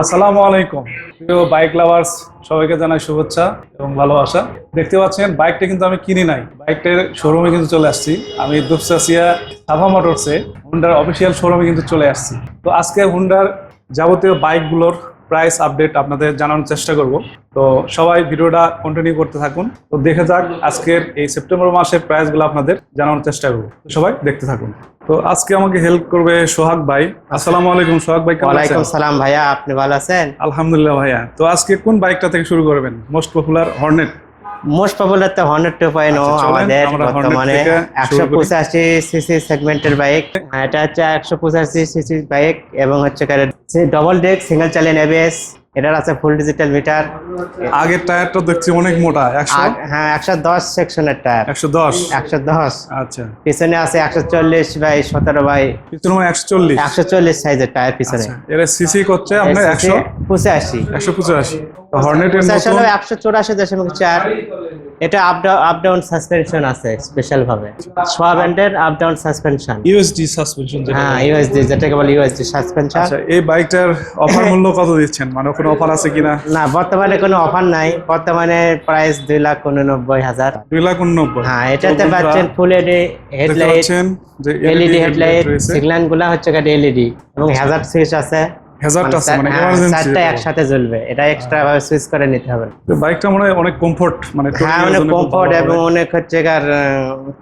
আসসালামু আলাইকুম। প্রিয় বাইক লাভার্স সবাইকে জানাই শুভেচ্ছা এবং ভালোবাসা। দেখতে পাচ্ছেন বাইকটা কিন্তু আমি কিনি নাই। বাইকটার শোরুমে কিন্তু চলে আসছি। আমি দুপসাসিয়া সাভা মোটরসে হুন্ডার অফিসিয়াল শোরুমে কিন্তু চলে আসছি। তো আজকে হুন্ডার যাবতীয় বাইকগুলোর প্রাইস আপডেট আপনাদের জানানোর চেষ্টা করব। তো সবাই ভিডিওটা কন্টিনিউ করতে থাকুন। তো দেখে যাক আজকের এই সেপ্টেম্বর মাসের প্রাইসগুলো আপনাদের জানানোর চেষ্টা করব। সবাই দেখতে থাকুন। তো আজকে আমাকে হেল্প করবে সোহাগ ভাই। আসসালামু আলাইকুম সোহাগ ভাই কেমন আছেন? সালাম ভাইয়া আপনি ভালো আছেন? আলহামদুলিল্লাহ ভাইয়া। তো আজকে কোন বাইকটা থেকে শুরু করবেন? Most popular hornet most popular তো হন্ড্রেড টু পয়েন্ট আমাদের বর্তমানে একশো পঁচাশি সিসি সেগমেন্টের বাইক এটা হচ্ছে একশো পঁচাশি সিসি বাইক এবং হচ্ছে ডবল ডেক সিঙ্গেল চালিয়ে এবিএস এটার আছে ফুল ডিজিটাল মিটার আগের টায়ারটা দেখছি অনেক মোটা হ্যাঁ একশো দশ সেকশনের টায়ার। একশো দশ? একশো দশ। আচ্ছা। পিছনে আছে একশো চল্লিশ বাই সতেরো বাই পিছনে একশো চল্লিশ। একশো চল্লিশ সাইজের টায়ার পিছনে। এটা এর সিসি করছে আপনার একশো? পঁচাশি। একশো পঁচাশি। হর্নেটের একশো চৌরাশি দশমিক চার। এটা আপ আপ ডাউন সাসপেনশন আছে স্পেশাল ভাবে। সোয়া ব্যান্ডের up down suspension USD suspension যেটা হ্যাঁ ইউএসডি যেটাকে বলে ইউএসডি সাসপেনশন আচ্ছা এই বাইকটার অফার মূল্য কত দিচ্ছেন? মানে কোনো অফার আছে কিনা? না বর্তমানে কোনো অফার নাই। বর্তমানে প্রাইস দুই লাখ উননব্বই হাজার। দুই লাখ উননব্বই। হ্যাঁ এটাতে পাচ্ছেন ফুল এডি হেডলাইট পাচ্ছেন যে এলইডি হেডলাইট রয়েছে। সিগন্যালগুলা হচ্ছে এলইডি এবং হ্যাজার্ড সুইচ আছে। হ্যাজার্ড আছে মানে হ্যাঁ, চারটা একসাথে জ্বলবে। এটা এক্সট্রা ভাবে সুইচ করে নিতে হবে। বাইকটা মনে হয় অনেক কমফোর্ট মানে হ্যাঁ অনেক কমফোর্ট এবং অনেক হচ্ছে কার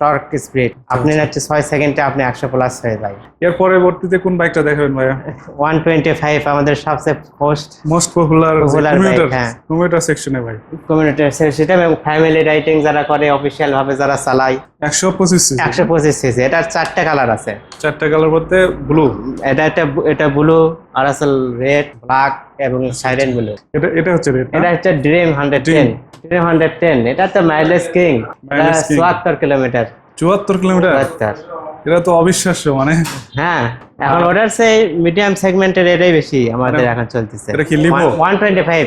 টর্ক স্পিড আপনি হচ্ছে ছয় সেকেন্ডে আপনি একশো প্লাস হয়ে যায়। এর পরবর্তীতে কোন বাইকটা দেখাবেন ভাইয়া? ওয়ান টোয়েন্টি ফাইভ আমাদের সবচেয়ে first most popular commuter. Commuter সেকশনে ভাই। সেটা এবং ফ্যামিলি রাইটিং যারা করে অফিসিয়াল ভাবে যারা চালায়। একশো পঁচিশ একশো পঁচিশ সিসি এটার চারটে কালার আছে। চারটা কালার বলতে ব্লু এটা একটা এটা ব্লু আর আছে রেড ব্ল্যাক এবং সাইরেন ব্লু এটা এটা হচ্ছে রেড এটা হচ্ছে dream hundred ten dream hundred ten এটা তো মাইলেজ কিং Mileage king। চুয়াত্তর কিলোমিটার চুয়াত্তর কিলোমিটার চুয়াত্তর। এটা তো অবিশ্বাস্য মানে। হ্যাঁ এখন ওটার সেই মিডিয়াম সেগমেন্টের এটাই বেশি আমাদের এখন চলতেছে। এটা কি twenty five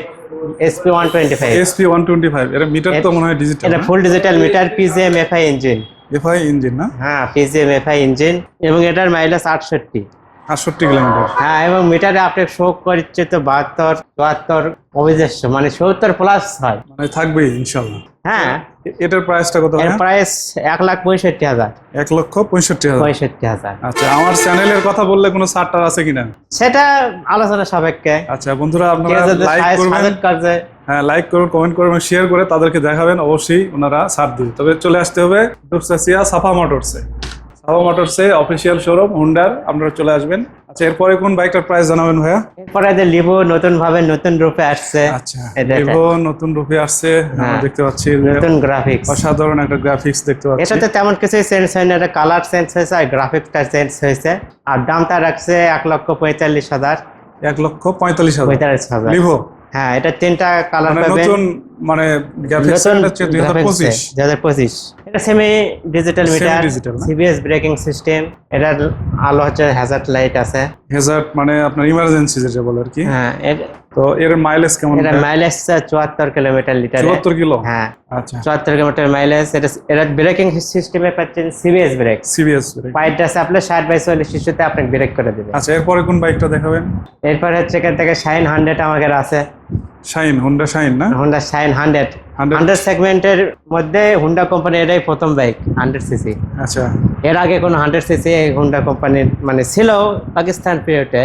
SP one twenty five SP one twenty five এটা মিটার তো মনে হয় ডিজিটাল এটা full digital meter PGM FI engine FI engine না? হ্যাঁ পিজিএম এফআই ইঞ্জিন এবং এটার মাইলেজ আটষট্টি। আটষট্টি কিলোমিটার। হ্যাঁ এবং মিটারে আপনি শো করছে তো বাহাত্তর চুয়াত্তর অভিজস্য মানে সত্তর প্লাস হয়। মানে থাকবেই ইনশাল্লাহ। হ্যাঁ। এটার প্রাইসটা কত এর প্রাইস এক লাখ পঁয়ষট্টি হাজার। এক লক্ষ পঁয়ষট্টি হাজার। পঁয়ষট্টি হাজার। আচ্ছা আমার চ্যানেলের কথা বললে কোনো ছাড়টার আছে কিনা? সেটা আলোচনা সাপেক্ষে। আচ্ছা বন্ধুরা আপনারা লাইক করবেন। হ্যাঁ লাইক করুন কমেন্ট করবেন শেয়ার করে তাদেরকে দেখাবেন। অবশ্যই ওনারা ছাড় দিবে। তবে চলে আসতে হবে দুপসাসিয়া সাফা মোটরসে। সাবা মোটরসে অফিসিয়াল শোরুম হুন্ডার আপনারা চলে আসবেন। আচ্ছা এরপরে কোন বাইকটার প্রাইস জানাবেন ভাইয়া? এরপরে যে লিভো নতুন ভাবে নতুন রূপে আসছে আচ্ছা লিভো নতুন রূপে আসছে আমরা হ্যাঁ, দেখতে পাচ্ছি নতুন গ্রাফিক্স অসাধারণ একটা গ্রাফিক্স দেখতে পাচ্ছি। এটাতে তেমন কিছু চেঞ্জ হয় না এটা কালার চেঞ্জ হয়েছে আর গ্রাফিক্সটা চেঞ্জ হয়েছে। আর দামটা রাখছে এক লক্ষ পঁয়তাল্লিশ হাজার। এক লক্ষ পঁয়তাল্লিশ হাজার। পঁয়তাল্লিশ হাজার। লিভো হ্যাঁ এটা তিনটা কালার মানে নতুন মানে গ্রাফিক্স 2025 2025 এটা semi digital meter CBS braking system এটার আলো হচ্ছে হ্যাজার্ড লাইট আছে। হেজার্ট মানে আপনার ইমার্জেন্সি যেটা বলে আর কি। হ্যাঁ তো এর মাইলেজ কেমন? এটা মাইলেজ চুয়াত্তর কিলোমিটার লিটারে চুয়াত্তর কিলো? হ্যাঁ। আচ্ছা। চুয়াত্তর কিলোমিটার মাইলেজ এটা এটা ব্রেকিং সিস্টেমে পাচ্ছেন সিবিএস ব্রেক সিবিএস পাইপটা চাপলে ষাট বাই চল্লিশ শিশুতে আপনি ব্রেক করে দেবে আচ্ছা এরপরে কোন বাইকটা দেখাবেন? এরপর হচ্ছে এখান থেকে শাইন হান্ড্রেড আমাদের আছে। শাইন হোন্ডা শাইন না হোন্ডা শাইন হান্ড্রেড 100 হান্ড্রেড সেগমেন্টের মধ্যে হুন্ডা কোম্পানি এটাই প্রথম বাইক হান্ড্রেড সিসি আচ্ছা। এর আগে কোনো হান্ড্রেড সিসি হুন্ডা কোম্পানির মানে ছিল পাকিস্তান পিরিয়ডে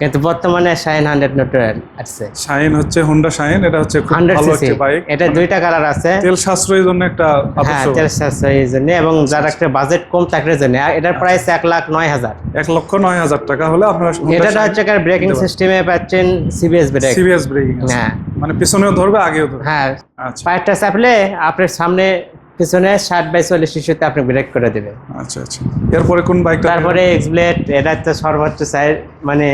কিন্তু বর্তমানে শাইন হান্ড্রেড নোটের আসছে শাইন হচ্ছে হোন্ডা শাইন এটা হচ্ছে খুব ভালো একটা বাইক এটা দুইটা কালার আছে। তেল সাশ্রয়ের জন্য একটা হ্যাঁ তেল সাশ্রয়ের জন্য এবং যার একটা বাজেট কম চাকরির জন্য। এটার প্রাইস এক লাখ নয় হাজার। এক লক্ষ নয় হাজার টাকা হলে আপনার এটা হচ্ছে ব্রেকিং সিস্টেমে পাচ্ছেন সিবিএস ব্রেক সিবিএস ব্রেকিং হ্যাঁ। মানে পিছনেও ধরবে আগেও ধরবে। হ্যাঁ। আচ্ছা। পায়েরটা চাপলে আপনার সামনে পিছনে ষাট বাই চল্লিশ শিশুতে আপনি ব্রেক করে দেবে আচ্ছা আচ্ছা। এরপরে কোন বাইকটা তারপরে এক্সব্লেড এটা তো সর্বোচ্চ সাইজ মানে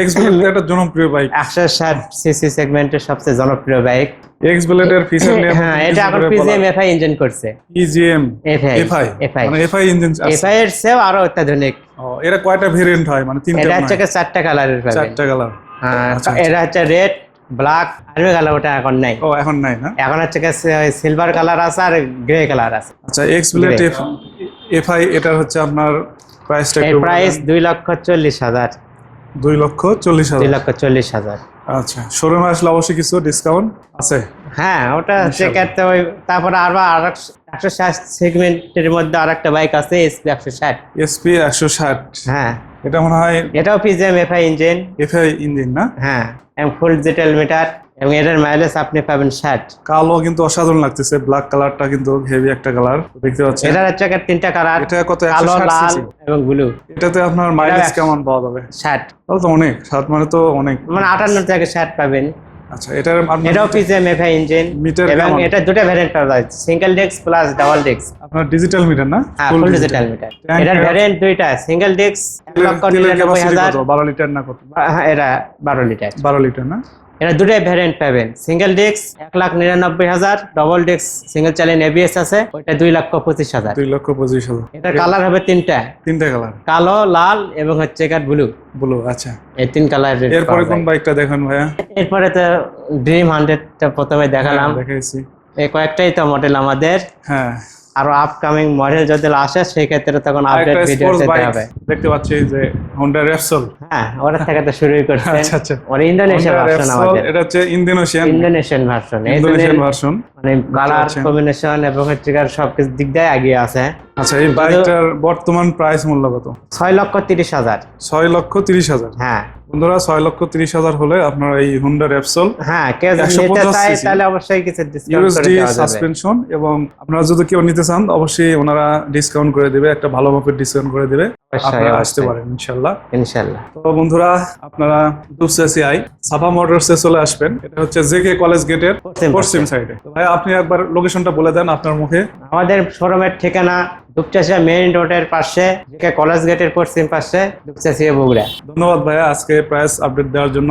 এক্স ব্লেড একটা জনপ্রিয় বাইক একশো ষাট সিসি সেগমেন্টের সবচেয়ে জনপ্রিয় বাইক এক্স ব্লেডের ফিচার নিয়ে হ্যাঁ এটা এখন পিজিএম এফআই ইঞ্জিন করছে। ইজিএম এফআই এফআই মানে এফআই ইঞ্জিন এফআই এর আরও অত্যাধুনিক। ও এরা কয়টা ভেরিয়েন্ট হয়? মানে তিনটা এটা হচ্ছে চারটা কালারের পাবেন চারটা কালার হ্যাঁ, আচ্ছা, এটা হচ্ছে রেড ব্ল্যাক আর্মি কালার ওটা এখন নাই। ও এখন নাই না? এখন হচ্ছে সিলভার কালার আছে আর গ্রে কালার আছে। আচ্ছা এক্স ব্লেড এফ এফআই এটার হচ্ছে আপনার প্রাইসটা একটু প্রাইস দুই লক্ষ চল্লিশ হাজার। দুই লক্ষ চল্লিশ দুই হাজার লক্ষ চল্লিশ হাজার। আচ্ছা শোরুমে আসলে অবশ্যই কিছু ডিসকাউন্ট আছে? হ্যাঁ ওটা হচ্ছে ক্ষেত্রে ওই তারপরে আরও আর একশো ষাট সেগমেন্টের মধ্যে আর একটা বাইক আছে এসপি একশো ষাট। এসপি একশো ষাট। হ্যাঁ। এটা মনে হয় এটাও PGM FI engine FI engine না? হ্যাঁ এবং ফুল ডিজিটাল মিটার এবং এটার মাইলেজ আপনি পাবেন ষাট। কালো কিন্তু অসাধারণ লাগতেছে ব্ল্যাক কালারটা কিন্তু হেভি একটা কালার দেখতে পাচ্ছেন? এটার হচ্ছে তিনটা কালার এটা কত কালো 160 লাল এবং ব্লু এটাতে আপনার মাইলেজ কেমন পাওয়া যাবে? ষাট। তাহলে তো অনেক ষাট মানে তো অনেক। মানে আটান্ন থেকে ষাট পাবেন। আচ্ছা এটার এটাও পিজিএম এফআই ইঞ্জিন মিটার এবং এটা দুটো ভ্যারিয়েন্ট পাওয়া যায় single disc plus double disc আপনার ডিজিটাল মিটার না? হ্যাঁ ফুল ডিজিটাল মিটার এটার ভ্যারিয়েন্ট দুইটা সিঙ্গেল ডেস্ক এক তেলের- লক্ষ তেলের নিরানব্বই ক্যাপাসিটি হাজার। কত? বারো লিটার না কত? হ্যাঁ এটা বারো লিটার বারো লিটার না? এটা দুটাই ভ্যারিয়েন্ট পাবেন সিঙ্গেল ডেস্ক এক লাখ নিরানব্বই হাজার double disc single challenge ABS আছে ওইটা দুই লক্ষ পঁচিশ হাজার। দুই লক্ষ পঁচিশ হাজার। এটা কালার হবে তিনটা। তিনটা কালার কালো লাল এবং হচ্ছে কাঠ ব্লু ব্লু আচ্ছা। এই তিন কালার এরপরে কোন বাইকটা দেখেন ভাইয়া? এরপরে তো ড্রিম হান্ড্রেডটা প্রথমে দেখালাম। হ্যাঁ, দেখাইছি। এই কয়েকটাই তো মডেল আমাদের। হ্যাঁ। আরও আপকামিং মডেল যদি আসে সেই ক্ষেত্রে তখন আপডেট ভিডিও দিতে হবে। দেখতে পাচ্ছি যে হোন্ডা রেপসল হ্যাঁ ওরা থেকে তো শুরুই করছেন আচ্ছা আচ্ছা। ওরা ইন্দোনেশিয়া ভার্সন Repsol, আমাদের। এটা হচ্ছে Indonesian Indonesian version Indonesian version মানে কালার কম্বিনেশন এবং গিয়ে সব কিছু দিক দিয়ে এগিয়ে আছে। আচ্ছা এই বাইকটার বর্তমান প্রাইস মূল্য কত? ছয় লক্ষ তিরিশ হাজার। ছয় লক্ষ তিরিশ হাজার। হ্যাঁ। বন্ধুরা ছয় লক্ষ তিরিশ হাজার হলে আপনার এই হুন্ডা রেপসল হ্যাঁ কেউ যদি 150 নিতে চায় তাহলে অবশ্যই কিছু ডিসকাউন্ট করে দেওয়া যাবে। সাসপেনশন এবং আপনারা যদি কেউ নিতে চান অবশ্যই ওনারা ডিসকাউন্ট করে দেবে একটা ভালো মাপের ডিসকাউন্ট করে দেবে। আপনারা আসতে পারেন ইনশাল্লাহ। ইনশাল্লাহ। তো বন্ধুরা আপনারা দুপসেসিআই সাফা মোটরসে চলে আসবেন। এটা হচ্ছে জেকে কলেজ গেটের পশ্চিম সাইডে। তো ভাই আপনি একবার লোকেশনটা বলে দেন আপনার মুখে। আমাদের শোরুমের ঠিকানা দুপচাশিয়া মেইন রোডের পাশে কলেজ গেটের পশ্চিম পাশে দুপচাশিয়া বগুড়া। ধন্যবাদ ভাইয়া আজকে প্রাইস আপডেট দেওয়ার জন্য।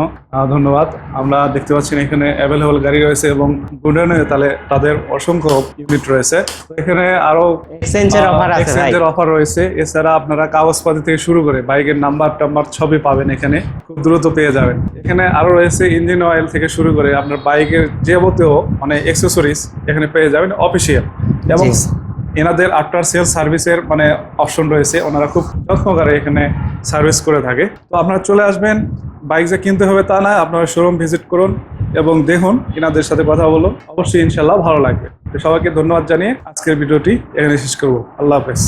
ধন্যবাদ। আমরা দেখতে পাচ্ছি এখানে অ্যাভেলেবল গাড়ি রয়েছে এবং গুডাউনে তাহলে তাদের অসংখ্য ইউনিট রয়েছে। এখানে আরও এক্সচেঞ্জের অফার আছে এক্সচেঞ্জের অফার রয়েছে। এছাড়া আপনারা কাগজপাতি থেকে শুরু করে বাইকের নাম্বার টাম্বার সবই পাবেন এখানে। খুব দ্রুত পেয়ে যাবেন। এখানে আরও রয়েছে ইঞ্জিন অয়েল থেকে শুরু করে আপনার বাইকের যাবতীয় মানে অ্যাক্সেসরিজ এখানে পেয়ে যাবেন অফিসিয়াল এবং। এনাদের আফটার সেল সার্ভিসের মানে অপশন রয়েছে। ওনারা খুব যত্নকারে এখানে সার্ভিস করে থাকে। তো আপনারা চলে আসবেন বাইক যে কিনতে হবে তা না, আপনারা শোরুম ভিজিট করুন এবং দেখুন, এনাদের সাথে কথা বলুন। অবশ্যই ইনশাল্লাহ ভালো লাগবে। তো সবাইকে ধন্যবাদ জানিয়ে আজকের ভিডিওটি এখানে শেষ করব। আল্লাহ হাফেজ।